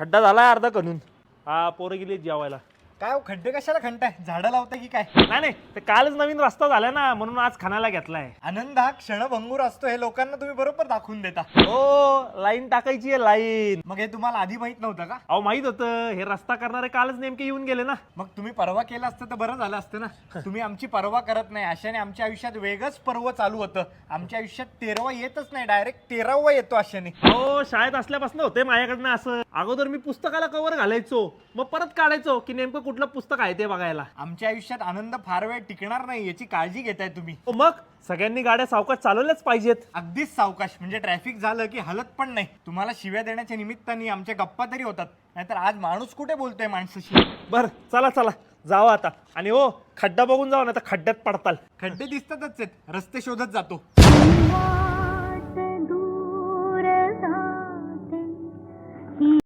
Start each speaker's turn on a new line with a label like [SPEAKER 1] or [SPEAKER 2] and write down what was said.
[SPEAKER 1] खड्डा झालाय अर्धा कणून हा पोरं गेली जेवायला.
[SPEAKER 2] काय हो, खड्डे कशाला खणताय? झाडं लावताय की काय?
[SPEAKER 1] नाही नाही ते कालच नवीन रस्ता झाला ना म्हणून आज खानाला घेतलाय.
[SPEAKER 2] आनंद हा क्षणभंगूर असतो हे लोकांना तुम्ही बरोबर दाखवून देता.
[SPEAKER 1] हो लाईन टाकायची आहे लाईन.
[SPEAKER 2] मग हे तुम्हाला आधी माहीत नव्हतं का?
[SPEAKER 1] अहो माहीत होतं हे रस्ता करणारे कालच नेमके येऊन गेले ना.
[SPEAKER 2] मग तुम्ही परवा केलं असतं तर बरं झालं असतं ना. तुम्ही आमची परवा करत नाही अशाने आमच्या आयुष्यात वेगळंच पर्व चालू होतं. आमच्या आयुष्यात तेरावा येतच नाही डायरेक्ट तेरावा येतो अशाने.
[SPEAKER 1] हो शाळेत असल्यापासून होते माझ्याकडनं असं. अगोदर मी पुस्तकाला कवर घालायचो मग परत काढायचो की नेमकं कुठलं पुस्तक आहे ते बघायला?
[SPEAKER 2] आमच्या आयुष्यात आनंद फार वेळ टिकणार नाही याची काळजी घेताय तुम्ही.
[SPEAKER 1] हो, मग? सगळ्यांनी गाड्या सावकाश चालवल्याच पाहिजेत.
[SPEAKER 2] अगदीच सावकाश म्हणजे ट्रॅफिक झालं की हलत पण नाही. तुम्हाला शिव्या देण्याच्या निमित्ताने आमच्या गप्पा तरी होतात. नाहीतर आज माणूस कुठे बोलतोय माणसाशी?
[SPEAKER 1] बर चला चला. जावा आता. आणि हो खड्डा बघून जावा ना तर खड्ड्यात पडताल.
[SPEAKER 2] खड्डे दिसतातच आहेत. रस्ते शोधत जातो.